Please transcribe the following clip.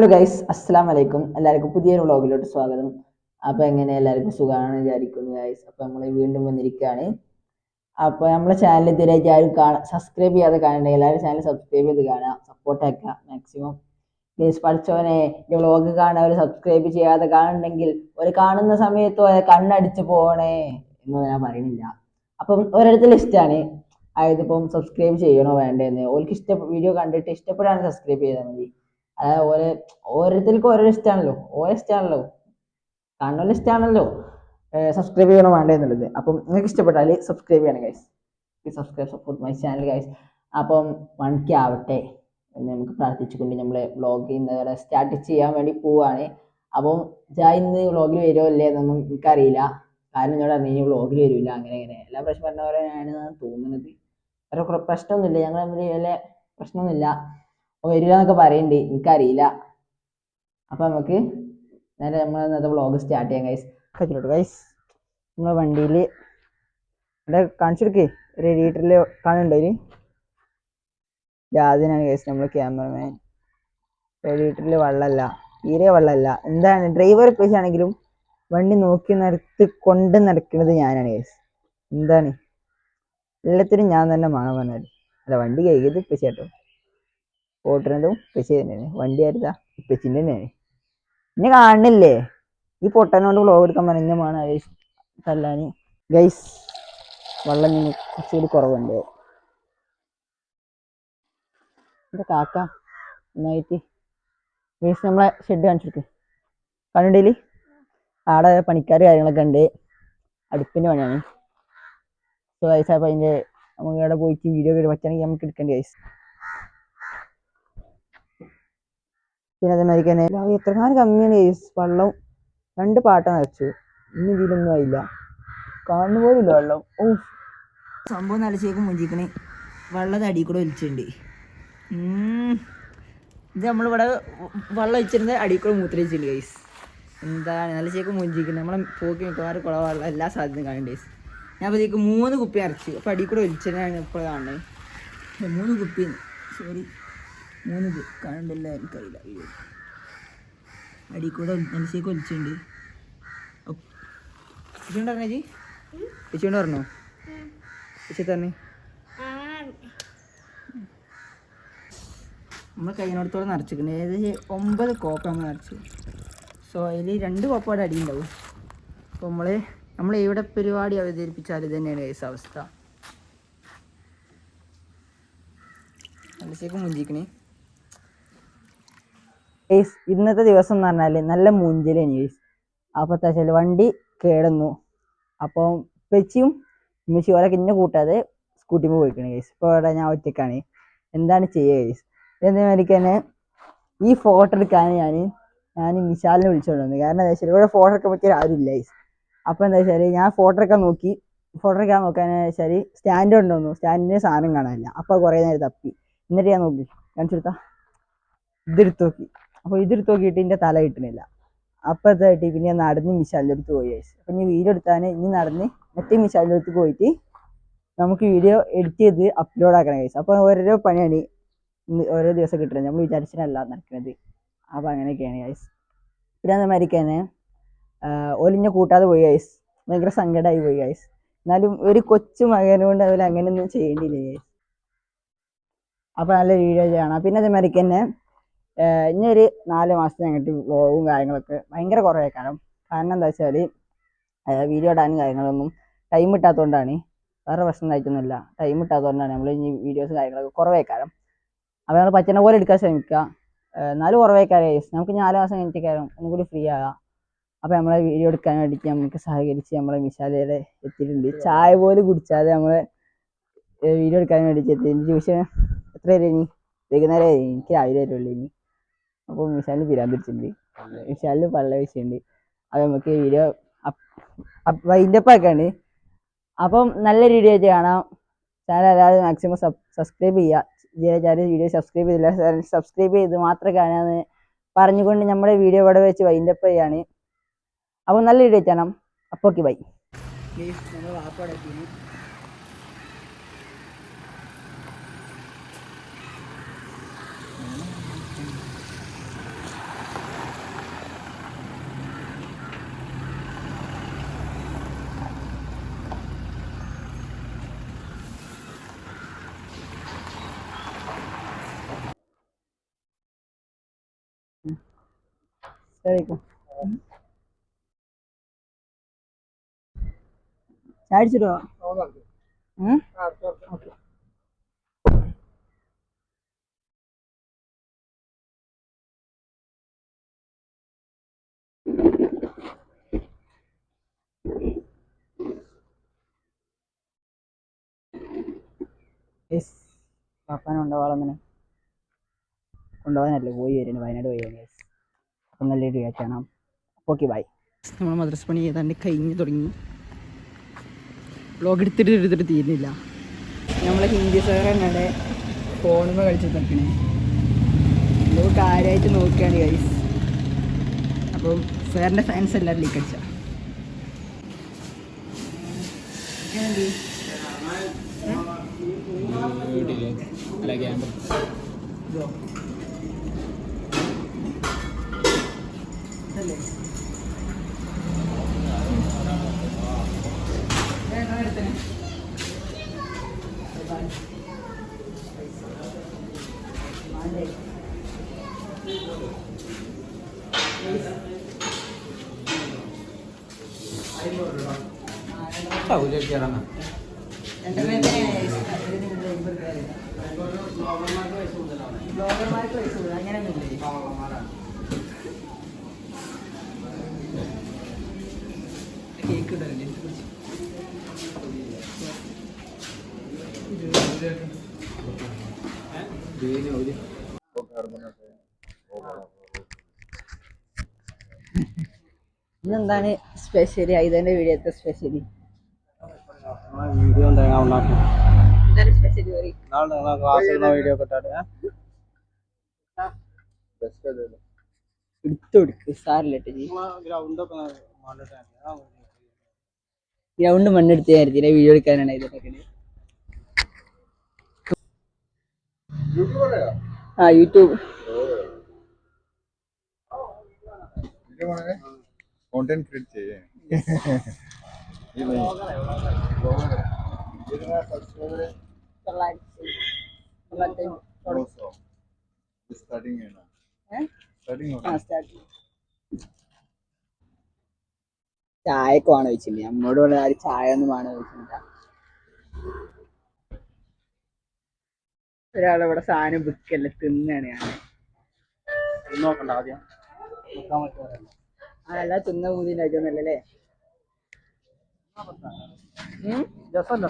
Hello guys അസ്സാം വലൈക്കും എല്ലാവർക്കും പുതിയൊരു വ്ളോഗിലോട്ട് സ്വാഗതം. അപ്പോൾ എങ്ങനെ എല്ലാവർക്കും സുഖമാണ് വിചാരിക്കുന്നു ഗൈസ് അപ്പോൾ നമ്മൾ വീണ്ടും വന്നിരിക്കുകയാണ്. അപ്പോൾ നമ്മളെ ചാനൽ ഇതുവരെയായിട്ട് ആരും കാണാൻ സബ്സ്ക്രൈബ് ചെയ്യാതെ കാണണ്ടേ എല്ലാവരും ചാനൽ സബ്സ്ക്രൈബ് ചെയ്ത് കാണുക സപ്പോർട്ട് ആക്കുക മാക്സിമം ഗൈസ് പഠിച്ചവനെ ഈ വ്ളോഗ് കാണാൻ അവർ സബ്സ്ക്രൈബ് ചെയ്യാതെ കാണുന്നുണ്ടെങ്കിൽ ഒരു കാണുന്ന സമയത്ത് ഒരു കണ്ണടിച്ച് പോകണേ എന്ന് ഞാൻ പറയുന്നില്ല. അപ്പം ഒരിടത്ത് ലിസ്റ്റാണ് അതായത് ഇപ്പം സബ്സ്ക്രൈബ് ചെയ്യണോ വേണ്ടേന്ന്. ഓർക്ക് ഇഷ്ടപ്പെട്ട വീഡിയോ കണ്ടിട്ട് ഇഷ്ടപ്പെടാണ് സബ്സ്ക്രൈബ് ചെയ്താൽ മതി. അതായത് ഓരോ ഓരോരുത്തർക്കും ഓരോ ഇഷ്ടമാണല്ലോ ഓരോ ഇഷ്ടമാണല്ലോ കാണുന്ന ഇഷ്ടമാണല്ലോ സബ്സ്ക്രൈബ് ചെയ്യണം വേണ്ട എന്നുള്ളത്. അപ്പം നിങ്ങൾക്ക് ഇഷ്ടപ്പെട്ടാൽ സബ്സ്ക്രൈബ് ചെയ്യണം guys please subscribe support my channel guys അപ്പം വൺ കെ ആവട്ടെ എന്ന് നമുക്ക് പ്രാർത്ഥിച്ചുകൊണ്ട് നമ്മൾ വ്ളോഗ് ഇന്നലെ സ്റ്റാർട്ട് ചെയ്യാൻ വേണ്ടി പോവാണ്. അപ്പം ഞാൻ ഇന്ന് വ്ളോഗിൽ വരുമോ ഇല്ലേ എന്നൊന്നും എനിക്കറിയില്ല. കാരണം എന്നോട് പറഞ്ഞു ഇനി വ്ളോഗിൽ വരില്ല അങ്ങനെ അങ്ങനെ എല്ലാ പ്രശ്നം പറഞ്ഞ പോലെ ഞാനാണ് തോന്നുന്നത്. വേറെ പ്രശ്നമൊന്നുമില്ല. ഞങ്ങൾ തമ്മിൽ വലിയ പ്രശ്നമൊന്നുമില്ല. വരില്ല എന്നൊക്കെ പറയുന്നുണ്ട് എനിക്കറിയില്ല. അപ്പം നമുക്ക് നേരെ നമ്മൾ ഇന്നത്തെ വ്ളോഗ് സ്റ്റാർട്ട് ചെയ്യാം ഗൈസ് കഴിച്ചിട്ടു ഗൈസ് നമ്മളെ വണ്ടിയിൽ ഇവിടെ കാണിച്ചെടുക്കേ ഒരു ലീറ്ററിൽ കാണുന്നുണ്ടോ ഇനി ജാതിനാണ് ഗൈസ് നമ്മൾ ക്യാമറമാൻ ഒരു ലീറ്ററിൽ വെള്ളമല്ല തീരെ വെള്ളമല്ല എന്താണ്? ഡ്രൈവർ പേശാണെങ്കിലും വണ്ടി നോക്കി നടത്തി കൊണ്ട് നടക്കുന്നത് ഞാനാണ് ഗൈസ് എന്താണ്? എല്ലാത്തിനും ഞാൻ തന്നെ മണം പറഞ്ഞത് അല്ല വണ്ടി കഴുകിയത് ഇപ്പച്ചി കേട്ടോ ഓട്ടുന്നതും ഇപ്പച്ചി തന്നെയാണ്. വണ്ടി ആരുതാ? ഇപ്പച്ചിന്റെ തന്നെയാണ്. എന്നെ കാണുന്നില്ലേ? ഈ പൊട്ടനോട് വ്ളോഗ് എടുക്കാൻ പറഞ്ഞ മാണ് ഗൈസ് തല്ലാൻ ഗൈസ് വെള്ളം നിന്ന് കുറച്ചുകൂടി കുറവുണ്ട്. എന്റെ കാക്ക നന്നായിട്ട് ഗൈസ് നമ്മളെ ഷെഡ് കാണിച്ചിട്ട് കണ്ടിട്ടില്ലേ? ആടെ പണിക്കാർ കാര്യങ്ങളൊക്കെ ഉണ്ട്. അടുപ്പിന്റെ പണിയാണ്. സോ ഗൈസ് അപ്പോൾ അതിന്റെ നമുക്ക് അവിടെ പോയിട്ട് വീഡിയോ ഒക്കെ പറ്റുകയാണെങ്കിൽ നമുക്ക് എടുക്കേണ്ടി ഗൈസ് പിന്നെ അതേമാതിരി തന്നെ എത്രങ്ങാനും കമ്മിയാണ് വെള്ളം. രണ്ട് പാട്ട നിറച്ചു ഇനി ഇതിലൊന്നും ആയില്ല. കാണുന്ന പോലില്ല വെള്ളം. ഓ സംഭവം നലച്ചേക്കും മുഞ്ചിക്കണേ. വെള്ളം അടി കൂടെ ഒലിച്ചിട്ടുണ്ട്. ഇത് നമ്മളിവിടെ വെള്ളം ഒഴിച്ചിരുന്നത് അടി കൂടെ മൂത്രയിച്ചിട്ടുണ്ട് ഗൈസ് എന്താണ്? നല്ല ചേക്ക് മുഞ്ചിക്കുന്നത് നമ്മളെ പോക്കി മിക്കവാറും കുളവാള്ള എല്ലാ സാധ്യതയും കാണുന്നുണ്ട് ഗൈസ് ഞാൻ അപ്പോഴത്തേക്ക് മൂന്ന് കുപ്പി അരച്ചു. അപ്പോൾ അടി കൂടെ ഒലിച്ചതാണ് ഇപ്പോൾ കാണുന്നത്. മൂന്ന് കുപ്പി. സോറി മൂന്ന് കാണണ്ടല്ല എനിക്കറിയില്ല അയ്യോ. അടി കൂടെ മനസ്സിലേക്ക് ഒലിച്ചുണ്ട് പിച്ചുകൊണ്ട് പറഞ്ഞേ ജി പിച്ചുകൊണ്ട് പറഞ്ഞോ പിച്ചു തന്നെ. നമ്മൾ കഴിഞ്ഞിടത്തോളം നിറച്ചിട്ടുണ്ട് ഏകദേശം ഒമ്പത് കോപ്പ നമ്മൾ നിറച്ചു. സോ അതിൽ രണ്ട് കോപ്പയുടെ അടി ഉണ്ടാവും. അപ്പോൾ നമ്മൾ നമ്മൾ എവിടെ പരിപാടി അവതരിപ്പിച്ചാൽ ഇത് തന്നെയാണ് കേസ് അവസ്ഥ. മനസ്സിലേക്ക് മുഞ്ചിക്കണേ ഗൈസ് ഇന്നത്തെ ദിവസം എന്ന് പറഞ്ഞാൽ നല്ല മുഞ്ചലാണ് ഗൈസ് അപ്പോൾ എന്താ വണ്ടി കേടുന്നു. അപ്പോൾ പെച്ചിയും ഉമ്മച്ചി ഓരൊക്കെ ഇന്നെ കൂട്ടാതെ സ്കൂട്ടി പോയിക്കണേ ഗൈസ് ഇപ്പോൾ ഇവിടെ ഞാൻ ഒറ്റക്കാണ്. എന്താണ് ചെയ്യുക ഗൈസ് എന്നിട്ട് തന്നെ ഈ ഫോട്ടോ എടുക്കാൻ ഞാൻ ഞാൻ മിശാലിനെ വിളിച്ചോണ്ട് വന്നു. കാരണം എന്താ വെച്ചാൽ ഇവിടെ ഫോട്ടോ എടുക്കാൻ പറ്റിയ ഇല്ല ഗൈസ് അപ്പോൾ എന്താ വെച്ചാൽ ഞാൻ ഫോട്ടോ എടുക്കാൻ നോക്കി. ഫോട്ടോ എടുക്കാൻ നോക്കാൻ വെച്ചാൽ സ്റ്റാൻഡ് ഉണ്ടോന്നു സ്റ്റാൻഡിന്റെ സാധനം കാണാനില്ല. അപ്പോൾ കുറേ നേരം തപ്പി. എന്നിട്ട് ഞാൻ നോക്കി. കാണിച്ചെടുത്താ ഇതെടുത്ത് നോക്കി. അപ്പോൾ ഇതെടുത്ത് നോക്കിയിട്ട് എന്റെ തല കിട്ടുന്നില്ല അപ്പോൾ ഇതായിട്ട് പിന്നെ നടന്ന് മിശാലിന്റെ അടുത്ത് പോയി ഗൈസ് അപ്പോൾ ഇനി വീഡിയോ എടുത്താൽ ഇനി നടന്ന് മറ്റേ മിശാലിന്റെ അടുത്ത് പോയിട്ട് നമുക്ക് വീഡിയോ എഡിറ്റ് ചെയ്ത് അപ്ലോഡ് ആക്കണം കഴിച്ചു അപ്പോൾ ഓരോരോ പണിയാണ് ഓരോ ദിവസം കിട്ടുന്നത് നമ്മൾ വിചാരിച്ചിട്ടല്ല നടക്കുന്നത് അപ്പോൾ അങ്ങനെയൊക്കെയാണ് ഗൈസ് പിന്നെ അതേമാതിരിക്ക് തന്നെ ഓലിഞ്ഞെ കൂട്ടാതെ പോയി ഗൈസ് ഭയങ്കര സങ്കടമായി പോയി ഗൈസ് എന്നാലും ഒരു കൊച്ചു മകനുകൊണ്ട് അവർ അങ്ങനെയൊന്നും ചെയ്യേണ്ടിയില്ല ഗൈസ് അപ്പോൾ നല്ല വീഡിയോ ചെയ്യണം പിന്നെ അതേമാതിരിക്ക് തന്നെ ഇനി ഒരു നാല് മാസത്തിന് അങ്ങോട്ട് വ്ളോഗും കാര്യങ്ങളൊക്കെ. ഭയങ്കര കുറേ കാരണം കാരണം എന്താ വെച്ചാൽ വീഡിയോ ഇടാനും കാര്യങ്ങളൊന്നും ടൈം കിട്ടാത്തതുകൊണ്ടാണ് വേറെ പ്രശ്നം ഉണ്ടായിട്ടൊന്നുമില്ല. ടൈം കിട്ടാത്തതുകൊണ്ടാണ് നമ്മൾ ഇനി വീഡിയോസ് കാര്യങ്ങളൊക്കെ കുറവേ കാരണം അപ്പോൾ നമ്മൾ പറ്റുന്ന പോലെ എടുക്കാൻ ശ്രമിക്കുക. എന്നാലും കുറവേ കാര്യം നമുക്ക് നാല് മാസം കഴിഞ്ഞിട്ട് കാര്യം ഒന്നും കൂടി ഫ്രീ ആകാം. അപ്പോൾ നമ്മളെ വീഡിയോ എടുക്കാൻ വേണ്ടിയിട്ട് നമുക്ക് സഹകരിച്ച് നമ്മളെ മിശാലയുടെ എത്തിയിട്ടുണ്ട്. ചായ പോലും കുടിച്ചാതെ നമ്മൾ വീഡിയോ എടുക്കാൻ വേണ്ടിയിട്ട് എത്തിയിട്ടുണ്ട്. ട്യൂഷൻ എത്ര വരെ ഇനി? വൈകുന്നേരം. എനിക്ക് രാവിലെ വരുള്ളൂ ഇനി. അപ്പോൾ വിശാലിന് പിരാൻ തിരിച്ചിട്ടുണ്ട് വിശാലിന് പള്ള വെച്ചിട്ടുണ്ട്. അത് നമുക്ക് വീഡിയോ വൈൻഡപ്പ് ആക്കാണ് അപ്പം നല്ല വീഡിയോ ആയിട്ട് കാണാം. ചാനൽ എല്ലാവരും മാക്സിമം സബ്സ്ക്രൈബ് ചെയ്യുക ചാനൽ വീഡിയോ സബ്സ്ക്രൈബ് ചെയ്തില്ല സബ്സ്ക്രൈബ് ചെയ്ത് മാത്രം കാണാമെന്ന് പറഞ്ഞുകൊണ്ട് നമ്മുടെ വീഡിയോ ഇവിടെ വെച്ച് വൈൻഡപ്പ് ചെയ്യാണ്. അപ്പോൾ നല്ല വീഡിയോ ചെയ്യണം അപ്പോൾ ഓക്കെ ബൈ നമ്മൾ കഴിക്കും ചാടിച്ചിട്ടോ ഓക്കെ യെസ് പാപ്പാനെ കൊണ്ടുപോകാമെന്നെ കൊണ്ടുപോകാനല്ലേ പോയി വരുന്നു? വയനാട് പോയി വരുന്നു? അപ്പം നല്ലൊരു റിയാക്റ്റാണ് ഓക്കെ ബൈ നമ്മൾ മദ്രസ് പണി ഏതാണ്ട് കഴിഞ്ഞ് തുടങ്ങി. ബ്ലോഗ് എടുത്തിട്ട് എടുത്തിട്ട് തീരുന്നില്ല. നമ്മളെ ഹിന്ദി സാർ തന്നെ ഫോണുമ്പോൾ കളിച്ച് തക്കണേ എന്തോ കാര്യമായിട്ട് നോക്കുകയാണ് ഗൈസ് അപ്പോൾ സാറിന്റെ ഫാൻസ് എല്ലാവരും ലീക്ക് അടിച്ച. ഇതോ? ഇതല്ലേ ബ്ലോഗർമാർക്ക് പൈസ കൊടുക്കും അങ്ങനെയൊന്നുമില്ലേ? കേക്ക് ഇന്നെന്താണ് സ്പെഷ്യലി ഐതന്റെ വീഡിയോത്തെ സ്പെഷ്യലി വീഡിയോ തേങ്ങ ഉണ്ടാക്കും. എന്താണ് സ്പെഷ്യലി പറയും നാളെ ക്ലാസ്സിലുള്ള വീഡിയോ ഒക്കെ ഇട്ടാട്ടെ എടുത്തു കൊടുക്ക് സാറിലിട്ട് ഗ്രൗണ്ട് മണ്ണെടുത്ത് കരുതിയില്ല വീഡിയോ എടുക്കാനാണ് ഇതൊക്കെ ആ യൂട്യൂബ് कंटेंट क्रिएट चाहिए ये नहीं ब्लॉगर है कितना सब्सक्राइबर है दो सौ स्टार्टिंग है ना स्टार्टिंग ആ होगा സ്റ്റാർട്ട് ചായക്ക് വേണം വെച്ചില്ല നമ്മോട് ഇവിടെ ആരും ചായ ഒന്നും വേണം വെച്ചില്ല ഒരാളിവിടെ സാധനം വിൽക്കല്ല തിന്നാണ് ഞാൻ. നോക്കണ്ട ആദ്യം. അതല്ല തിന്ന മൂതി ഉണ്ടാക്കുന്നല്ലേ രസമല്ല